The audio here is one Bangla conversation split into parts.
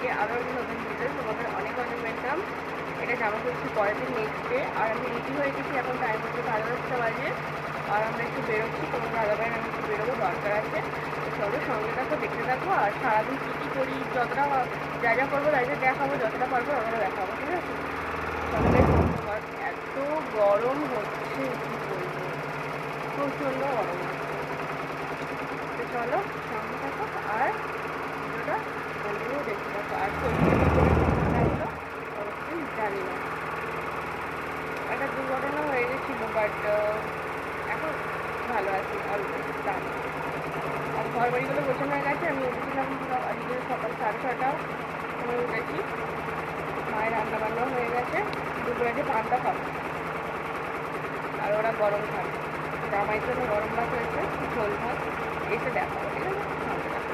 ব্লগে আরও একটা নতুন ভিডিও তোমাদের অনেক অনেক ওয়েলকাম এটা জামা করছি পরের দিন নেক্সট আর আমি রেডি হয়ে গেছি, এখন টাইম হচ্ছে সাড়ে দশটা বাজে। আর আমরা একটু বেরোচ্ছি, তোমার দাদাভাই আমি একটু বেরোবো, দরকার আছে। চলো সঙ্গে থাকো, দেখতে থাকো। আর সারাদিন কী কী করি, যতটা যা যা করব তাই দেখাবো, যতটা পারব, ততটা দেখাবো, ঠিক আছে? সকালে তোমার এত গরম হচ্ছে, কি বলব? প্রচণ্ড গরম হচ্ছে। চলো সঙ্গে থাকো। আর কন্টিনিউ দেখতে থাকো আর জানি একটা দুর্ঘটনা হয়ে গেছিল বাট এখন ভালো আছি অল্প তার আর ঘর বাড়িগুলো গোছানো হয়ে গেছে আমি উঠেছিলাম আজকে সকাল সাড়ে ছটা উঠেছি মায়ের রান্না বান্নাও হয়ে গেছে দুপুরে যে পান্তা খাব আর ওরা গরম খাবে জামাইয়ের জন্য গরম ভাত হয়েছে, ঝোল ভাত এসে দেখাবো, ঠিক আছে সঙ্গে থাকো।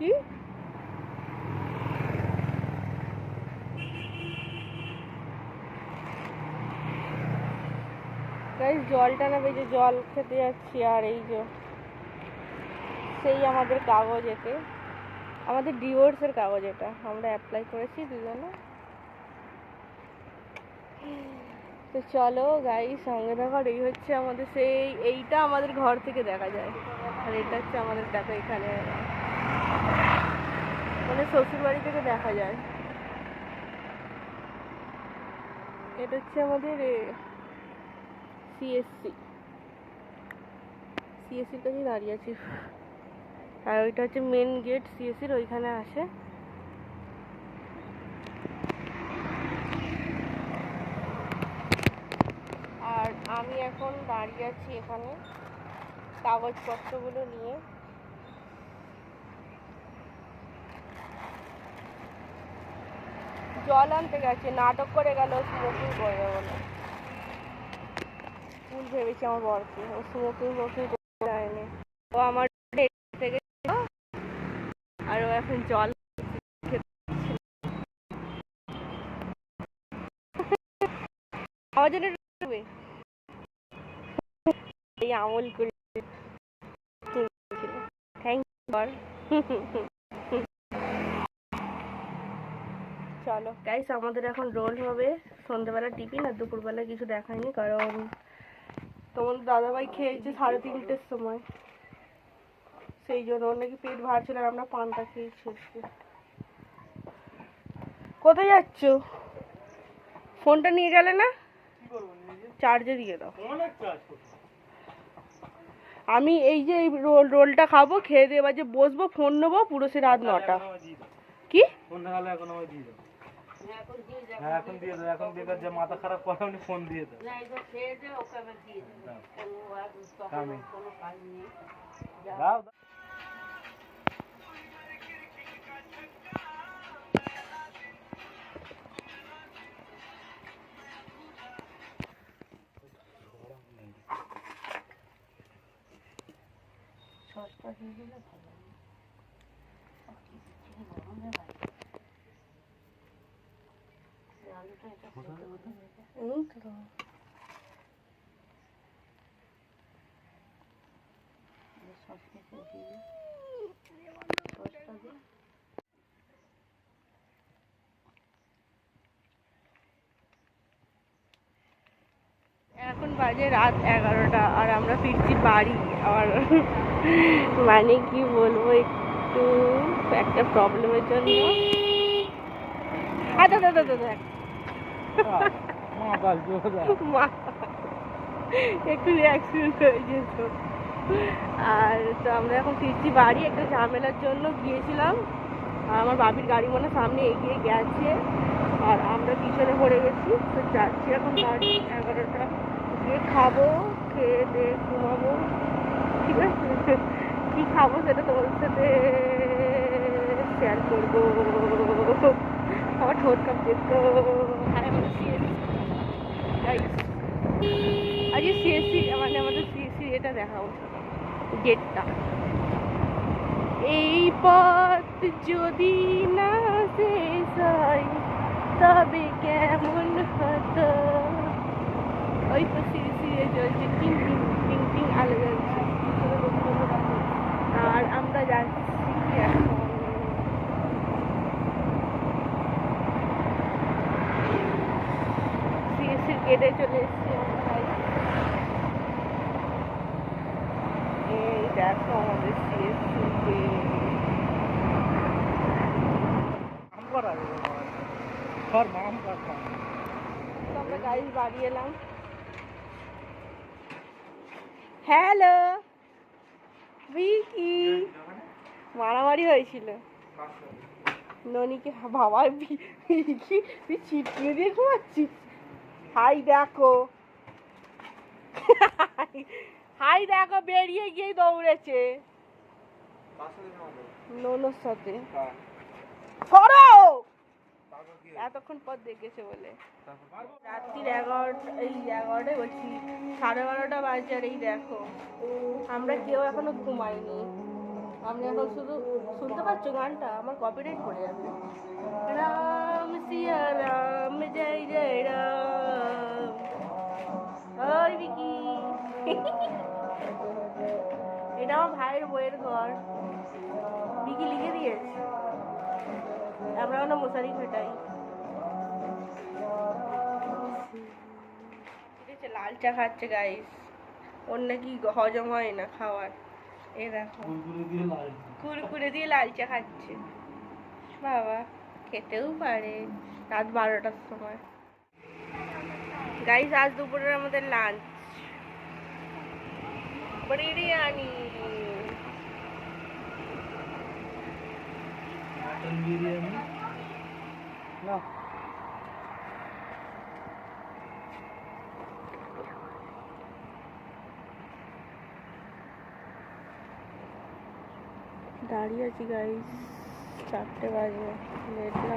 কি গাইস জলটা না যে জল খেতে যাচ্ছি আর এই যে, সেই আমাদের কাগজ এতে। আমাদের ডিভোর্সের কাগজ এটা, আমরা অ্যাপ্লাই করেছি দুজনে। তো চলো গাই সঙ্গে থাকো আর এই হচ্ছে আমাদের সেই, এইটা আমাদের ঘর থেকে দেখা যায়। আর এটা হচ্ছে আমাদের, দেখো এখানে। মানে শ্বশুর বাড়ি থেকে দেখা যায়। এটা হচ্ছে আমাদের সিএসসি সিএসসির কাছেই দাঁড়িয়ে আছি। আর ওইটা হচ্ছে মেন গেট সিএসসির ওইখানে আসে। আর আমি এখন দাঁড়িয়ে আছি এখানে কাগজপত্রগুলো নিয়ে। জল আনতে গেছে, নাটক করে গেল স্মোকিং করবে বলে ভুল ভেবেছি আমার বরকে ও স্মোকিং ফোকিং করতে যায়নি। ও আমার আর ও এখন জল এই আমল করে থ্যাংক ইউ চলো। গাইস আমাদের এখন রোল হবে। সন্ধ্যেবেলা টিফিন আর দুপুরবেলা কিছু দেখায়নি কারণ তোমাদের দাদাভাই খেয়েছে সাড়ে তিনটের সময়। সেই জন্য ওর নাকি পেট ভার ছিল আর আমরা পানটা খেয়েছি। কোথায় যাচ্ছ? ফোনটা নিয়ে গেলে না? চার্জে দিয়ে দাও। আমি এই যে এই রোল রোলটা খাব খেয়ে দিয়ে এবার যে বসবো ফোন নেব পুরো সে রাত নটা। কি? এখন আমায় দিয়ে দাও। হ্যাঁ এখন দিয়ে দাও এখন বেকার যে মাথা খারাপ করে উনি ফোন দিয়ে দাও। আমি দাও। দাও। এই তো। এখন বাজে রাত এগারোটা আর আমরা ফিরছি বাড়ি আর মানে কি বলব, একটু একটা প্রবলেমের জন্য আচ্ছা দাদা দাদা একটু অ্যাক্সিডেন্ট হয়ে আর তো আমরা এখন ফিরছি বাড়ি, একটা ঝামেলার জন্য গিয়েছিলাম। আর আমার বাবির গাড়ি মনে সামনে এগিয়ে গেছে। আর আমরা পিছনে পড়ে গেছি, তো যাচ্ছি এখন বাড়ি, এগারোটা। গিয়ে খাব, খেয়ে দিয়ে ঘুমাবো। ঠিক আছে? কি খাব সেটা তোমাদের সাথে শেয়ার করব। আমার ঠোঁট কাপ দেখতো আর আমাদের সিএসসি আজকে সিএসসি মানে আমাদের সিএসসি এটা দেখাবো। গেটটা এই পথ যদি না শেষ হয়, তবে কেমন হতো? ওই তো সিএসসি চলছে টিং টিং টিং টিং আলো জ্বলছে আর আমরা যাচ্ছি এখন সিএসসির গেটে চলে এসেছি আমরা এই দেখো আমাদের সিএসসি আম করা সর মাম কথা আমরা গাড়ি বাড়ি এলাম। হ্যালো ভিকি। মারামারি হয়েছিল। ননিকে বাবা ভিকি তুই ছিটকিয়ে দিয়ে ঘুমাচ্ছিস? হাই দেখো। হাই দেখো বেরিয়ে গিয়ে দৌড়েছে। ননোর সাথে। সরো! এতক্ষণ পর দেখেছে বলে। রাত্রির এগারোটা এই এগারোটায় বলছি সাড়ে বারোটা বাজে আর এই দেখো আমরা কেউ এখনও ঘুমাইনি। আমি এখন শুধু শুনতে পাচ্ছ গানটা? আমার কপিরাইট পড়ে যাবে। রাম সিয়া রাম জয় জয় রাম। ওই বিকি এটা আমার ভাইয়ের বইয়ের ঘর। বিকি লিখে দিয়েছে। আমরা ওখানে মশারি খাটাই। ঠিক আছে লাল চা খাচ্ছে গাইস ওর নাকি হজম হয় না খাওয়ার। এ দেখো। কুরকুরে দিয়ে লাল চা। খাচ্ছে। বাবা খেতেও পারে। রাত বারোটার সময়। গাইস আজ দুপুরের আমাদের লাঞ্চ বিরিয়ানি মাটন বিরিয়ানি না দাঁড়িয়ে আছি গাইস চারটে বাজে লেট না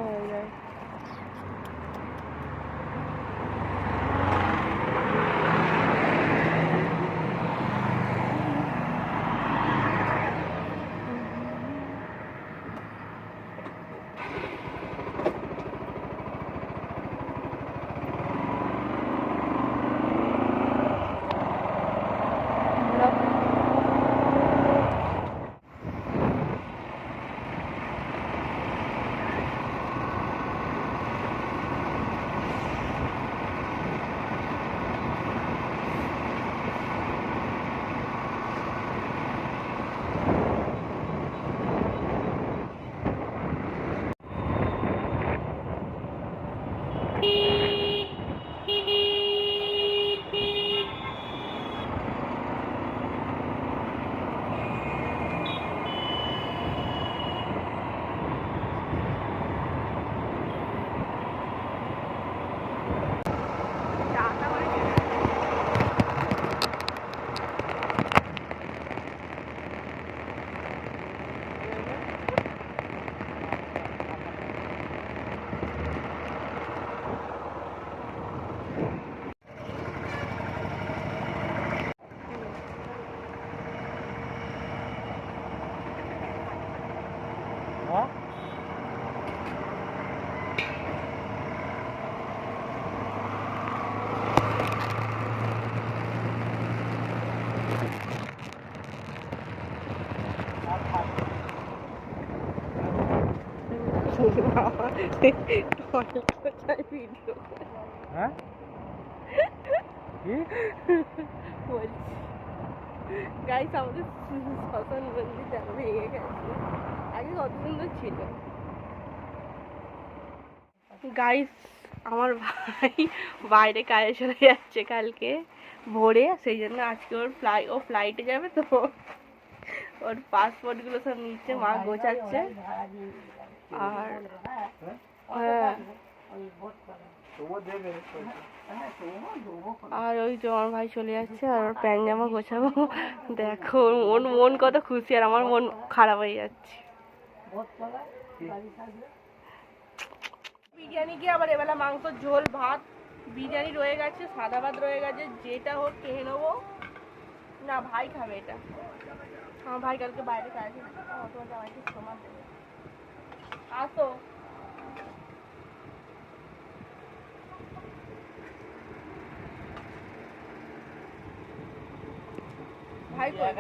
ভিডিও হ্যাঁ? কি? বলছি গাইস আমাদের শ্মশান মন্দির দেখো ভেঙে গেছে। আগে কত সুন্দর ছিল। গাইস আমার ভাই বাইরে কাজে চলে যাচ্ছে কালকে ভোরে সেই জন্য আজকে ওর ফ্লাই ও ফ্লাইটে যাবে তো। ওর পাসপোর্টগুলো সব নিচ্ছে মা গোছাচ্ছে। আর হ্যাঁ। আর ওই যে আমার ভাই চলে যাচ্ছে আর ওর প্যান্ট জামা গোছাবো। দেখো, ওর মন মন কত খুশি আর আমার মন খারাপ হয়ে যাচ্ছে। বিরিয়ানি কি আবার এবেলা মাংস, ঝোল, ভাত, বিরিয়ানি রয়ে গেছে, সাদা ভাত রয়ে গেছে, যেটা হোক খেয়ে নেব। না, ভাই খাবে এটা। আমার ভাই কালকে বাইরে কাজ জামাইকে সময় দেবে। আসো ভাই কই?